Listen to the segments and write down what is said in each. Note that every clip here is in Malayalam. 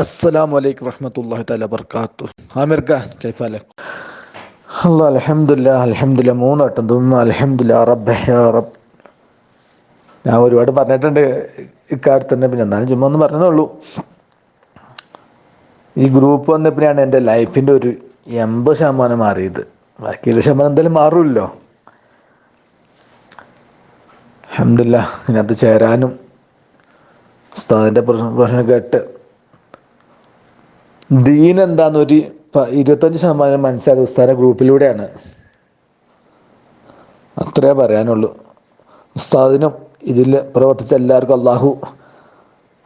അസ്സലാമു അലൈക്കും വറഹമത്തല്ലാഹി തല ആമിർ ആമിർക്ക കൈഫാല അല്ല അലഹമില്ല അലഹമില്ല മൂന്നട്ടം തുമ്മ അലഹമില്ല റബ്ബ് ഞാൻ ഒരുപാട് പറഞ്ഞിട്ടുണ്ട് ഇക്കാലത്ത് തന്നെ പിന്നെ എന്നാലും ചുമ്മാ ഒന്ന് പറഞ്ഞതേ ഉള്ളൂ ഈ ഗ്രൂപ്പ് വന്നപ്പോഴാണ് എന്റെ ലൈഫിന്റെ ഒരു എൺപത് ശതമാനം മാറിയത്. ബാക്കി ഒരു ശതമാനം എന്തായാലും മാറുമല്ലോ അഹമ്മദില്ല ഇതിനകത്ത് ചേരാനും ഉസ്താദിന്റെ പ്രശ്നം കേട്ട് ദീൻ എന്താന്ന് ഒരു ഇരുപത്തഞ്ച് ശതമാനം മനസ്സിലായത് ഉസ്താന ഗ്രൂപ്പിലൂടെയാണ്. അത്രേ പറയാനുള്ളൂ. ഉസ്താദിനും ഇതിൽ പ്രവർത്തിച്ച എല്ലാവർക്കും അള്ളാഹു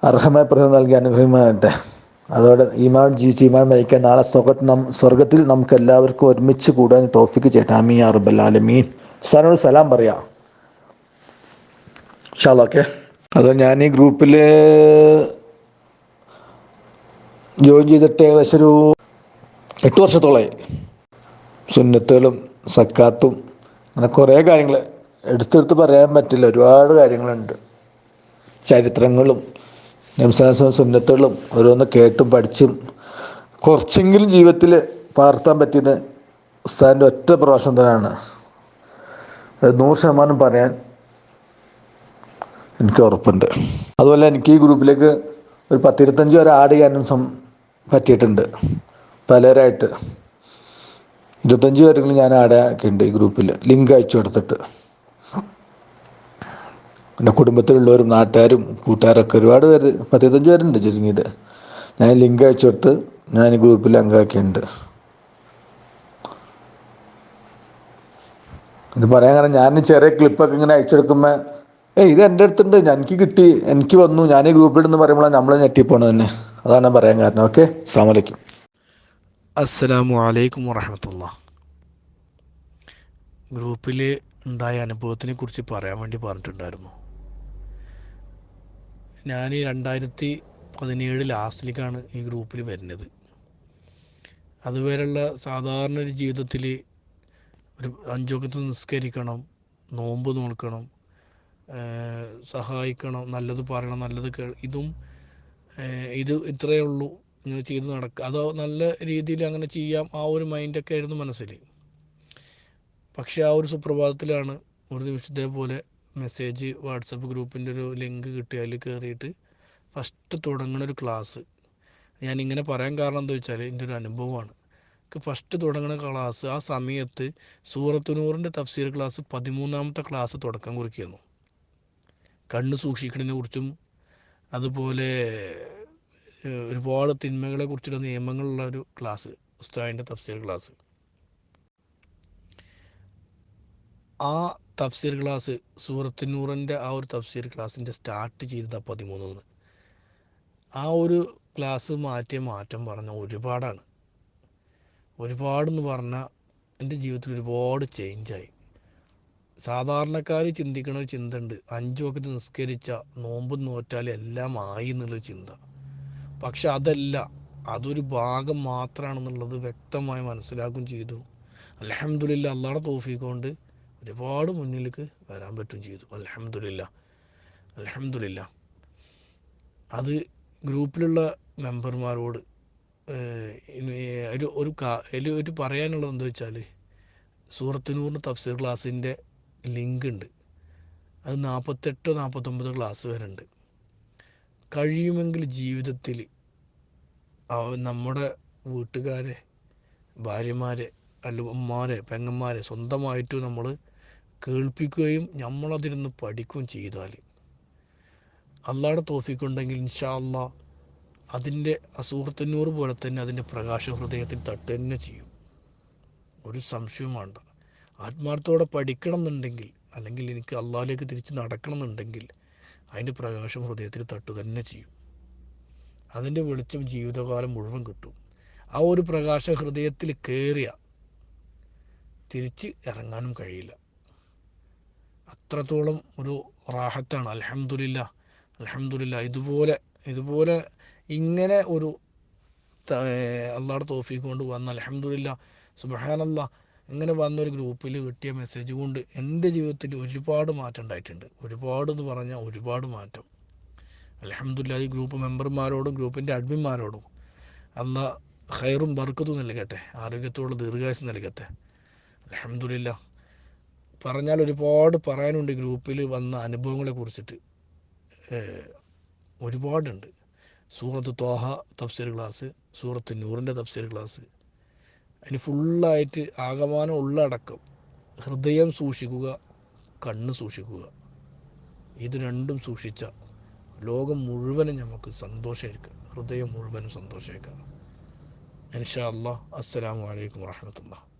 അർഹമായ പ്രഹം നൽകി അനുഗ്രഹമാകട്ടെ അതോടെ ഈമാൻ ജീവിച്ച് ഈമാൻ മരിക്കാൻ നാളെ സ്വർഗത്തിൽ നം സ്വർഗത്തിൽ നമുക്ക് എല്ലാവർക്കും ഒരുമിച്ച് കൂടാൻ തോഫിക്ക് ചേട്ടാ മീ അറബൽ ആലമീൻ. ഉസ്താദിനോട് സലാം പറയാം. ഓക്കെ? അതോ ഞാൻ ഈ ഗ്രൂപ്പിൽ ജോയിൻ ചെയ്തിട്ട് ഏകദേശം ഒരു എട്ട് വർഷത്തോളമായി സുന്നത്തുകളും സക്കാത്തും അങ്ങനെ കുറേ കാര്യങ്ങൾ എടുത്തെടുത്ത് പറയാൻ പറ്റില്ല. ഒരുപാട് കാര്യങ്ങളുണ്ട്. ചരിത്രങ്ങളും നിംസാസവും സുന്നത്തുകളും ഓരോന്ന് കേട്ടും പഠിച്ചും കുറച്ചെങ്കിലും ജീവിതത്തിൽ പകർത്താൻ പറ്റിയത് ഉസ്താദിന്റെ ഒറ്റ പ്രഭാഷണം തന്നെയാണ്. നൂറ് ശതമാനം പറയാൻ എനിക്ക് ഉറപ്പുണ്ട്. അതുപോലെ എനിക്ക് ഈ ഗ്രൂപ്പിലേക്ക് ഒരു പത്തിരുപത്തഞ്ച് വരെ ആഡ് ചെയ്യാനും പറ്റിയിട്ടുണ്ട്. പലരായിട്ട്. ഇരുപത്തഞ്ച് പേരെങ്കിലും ഞാൻ ആഡ് ആക്കിയിട്ടുണ്ട് ഈ ഗ്രൂപ്പിൽ. ലിങ്ക് അയച്ചു കൊടുത്തിട്ട്. പിന്നെ കുടുംബത്തിലുള്ളവരും നാട്ടുകാരും കൂട്ടുകാരൊക്കെ ഒരുപാട് പേര് പത്തിരുപത്തഞ്ച് പേരുണ്ട് ചുരുങ്ങിയത്. ഞാൻ ലിങ്ക് അയച്ചു കൊടുത്ത് ഞാൻ ഈ ഗ്രൂപ്പിൽ അംഗമാക്കിയിട്ടുണ്ട്. ഇത് പറയാൻ കാരണം ഞാൻ ചെറിയ ക്ലിപ്പൊക്കെ ഇങ്ങനെ അയച്ചെടുക്കുമ്പോൾ ഏയ് ഇത് എന്റെ അടുത്തുണ്ട്. എനിക്ക് കിട്ടി. എനിക്ക് വന്നു. ഞാൻ ഈ ഗ്രൂപ്പിലിടുന്ന് പറയുമ്പോഴാണ് നമ്മൾ ഞെട്ടിപ്പോണത് തന്നെ. അതാണ് ഞാൻ പറയാൻ കാരണം. ഓക്കെ അസ്സാം വലൈക്കും അസ്സലാമു അലൈക്കും വറഹമത്തുള്ള ഗ്രൂപ്പിൽ ഉണ്ടായ അനുഭവത്തിനെ കുറിച്ച് പറയാൻ വേണ്ടി പറഞ്ഞിട്ടുണ്ടായിരുന്നു. ഞാൻ രണ്ടായിരത്തി പതിനേഴ് ലാസ്റ്റിലേക്കാണ് ഈ ഗ്രൂപ്പിൽ വരുന്നത്. അതുവരെയുള്ള സാധാരണ ഒരു ജീവിതത്തിൽ ഒരു അഞ്ചൊക്കത്ത് നിസ്കരിക്കണം നോമ്പ് നോക്കണം സഹായിക്കണം നല്ലത് പറയണം നല്ലത് കേ ഇതും ഇത് ഇത്രയേ ഉള്ളൂ. ഇങ്ങനെ ചെയ്ത് നടക്കുക അതോ നല്ല രീതിയിൽ അങ്ങനെ ചെയ്യാം. ആ ഒരു മൈൻഡൊക്കെ ആയിരുന്നു മനസ്സിൽ. പക്ഷേ ആ ഒരു സുപ്രഭാതത്തിലാണ് ഒരു ദിവസം ഇതേപോലെ മെസ്സേജ് വാട്സപ്പ് ഗ്രൂപ്പിന്റെ ഒരു ലിങ്ക് കിട്ടി. അതിൽ കയറിയിട്ട് ഫസ്റ്റ് തുടങ്ങുന്ന ഒരു ക്ലാസ് ഞാൻ ഇങ്ങനെ പറയാൻ കാരണം എന്താ വെച്ചാൽ എന്റെ ഒരു അനുഭവമാണ്. ഫസ്റ്റ് തുടങ്ങുന്ന ക്ലാസ് ആ സമയത്ത് സൂറത്തുനൂറിന്റെ തഫ്സീർ ക്ലാസ് പതിമൂന്നാമത്തെ ക്ലാസ് തുടക്കം കുറിക്കുന്നു കണ്ണ് സൂക്ഷിക്കുന്നതിനെ കുറിച്ചും അതുപോലെ ഒരുപാട് തിന്മകളെ കുറിച്ചുള്ള നിയമങ്ങളുള്ള ഒരു ക്ലാസ് ഉസ്താദിന്റെ തഫ്സീർ ക്ലാസ്. ആ തഫ്സീർ ക്ലാസ് സൂറത്തിനൂറിന്റെ ആ ഒരു തഫ്സീർ ക്ലാസ്സിന്റെ സ്റ്റാർട്ട് ചെയ്തത് പതിമൂന്നിന്ന് ആ ഒരു ക്ലാസ് മാറ്റിയ മാറ്റം പറഞ്ഞ ഒരുപാടാണ്. ഒരുപാടെന്ന് പറഞ്ഞാൽ എന്റെ ജീവിതത്തിൽ ഒരുപാട് ചേഞ്ചായി സാധാരണക്കാർ ചിന്തിക്കുന്ന ഒരു ചിന്ത ഉണ്ട് അഞ്ചു വക്കത്ത് നിസ്കരിച്ച നോമ്പ് നോറ്റാൽ എല്ലാം ആയി എന്നുള്ള ചിന്ത. പക്ഷെ അതല്ല അതൊരു ഭാഗം മാത്രമാണെന്നുള്ളത് വ്യക്തമായി മനസ്സിലാക്കുകയും ചെയ്തു. അലഹമ്മദില്ല അള്ളാടെ തോഫിക്കൊണ്ട് കൊണ്ട് ഒരുപാട് മുന്നിലേക്ക് വരാൻ പറ്റും ചെയ്തു. അലഹമ്മദില്ല അലഹമ്മദില്ല അത് ഗ്രൂപ്പിലുള്ള മെമ്പർമാരോട് ഒരു ഒരു ഒരു പറയാനുള്ളത് എന്താ വെച്ചാൽ സൂറത്തിനൂറിന് തഫ്സീർ ക്ലാസ്സിന്റെ ലിങ്ക് ഉണ്ട് അത് നാൽപ്പത്തെട്ടോ നാൽപ്പത്തൊമ്പതോ ക്ലാസ് വരെ ഉണ്ട് കഴിയുമെങ്കിൽ ജീവിതത്തിൽ നമ്മുടെ വീട്ടുകാരെ ഭാര്യമാരെ അല്ല പെങ്ങന്മാരെ സ്വന്തമായിട്ട് നമ്മൾ കേൾപ്പിക്കുകയും നമ്മളതിരുന്ന് പഠിക്കുകയും ചെയ്താൽ അള്ളാടെ തോഫിക്കുണ്ടെങ്കിൽ ഇൻഷാ അള്ളാ അതിന്റെ അസൂഹത്തന്നൂറ് പോലെ തന്നെ അതിന്റെ പ്രകാശം ഹൃദയത്തിൽ തട്ട് ചെയ്യും. ഒരു സംശയവും വേണ്ട. ആത്മാർത്ഥത്തോടെ പഠിക്കണം എന്നുണ്ടെങ്കിൽ അല്ലെങ്കിൽ എനിക്ക് അള്ളാഹിലേക്ക് തിരിച്ച് നടക്കണം എന്നുണ്ടെങ്കിൽ അതിന്റെ പ്രകാശം ഹൃദയത്തിൽ തട്ടു തന്നെ ചെയ്യും. അതിന്റെ വെളിച്ചം ജീവിതകാലം മുഴുവൻ കിട്ടും. ആ ഒരു പ്രകാശം ഹൃദയത്തിൽ കയറിയ തിരിച്ച് ഇറങ്ങാനും കഴിയില്ല. അത്രത്തോളം ഒരു റാഹത്താണ്. അലഹമുല്ല അലഹമുല്ല ഇതുപോലെ ഇതുപോലെ ഇങ്ങനെ ഒരു അള്ളാഹുടെ തോഫീക്ക് കൊണ്ട് വന്ന അലഹമുല്ല സുബഹാനല്ല ഇങ്ങനെ വന്നൊരു ഗ്രൂപ്പിൽ കിട്ടിയ മെസ്സേജ് കൊണ്ട് എന്റെ ജീവിതത്തിൽ ഒരുപാട് മാറ്റം ഉണ്ടായിട്ടുണ്ട്. ഒരുപാട് എന്ന് പറഞ്ഞാൽ ഒരുപാട് മാറ്റം. അലഹമ്മദില്ല ഈ ഗ്രൂപ്പ് മെമ്പർമാരോടും ഗ്രൂപ്പിന്റെ അഡ്മിന്മാരോടും അല്ല ഖൈറും ബർക്കത്തും നൽകട്ടെ ആരോഗ്യത്തോടെ ദീർഘായുസ് നൽകട്ടെ. അലഹമ്മദില്ല പറഞ്ഞാൽ ഒരുപാട് പറയാനുണ്ട് ഗ്രൂപ്പിൽ വന്ന അനുഭവങ്ങളെ കുറിച്ചിട്ട്. ഒരുപാടുണ്ട്. സൂറത്ത് തോഹ തഫ്സീർ ക്ലാസ് സൂറത്ത് നൂറിന്റെ തഫ്സീർ ക്ലാസ് അതിന് ഫുള്ളായിട്ട് ആകമാനം ഉള്ളടക്കം. ഹൃദയം സൂക്ഷിക്കുക കണ്ണ് സൂക്ഷിക്കുക. ഇത് രണ്ടും സൂക്ഷിച്ച ലോകം മുഴുവനും നമുക്ക് സന്തോഷമായിരിക്കാം. ഹൃദയം മുഴുവനും സന്തോഷമായിരിക്കാം. ഇൻഷാ അല്ലാ അസ്സലാമു അലൈക്കും വറഹമത്തുള്ള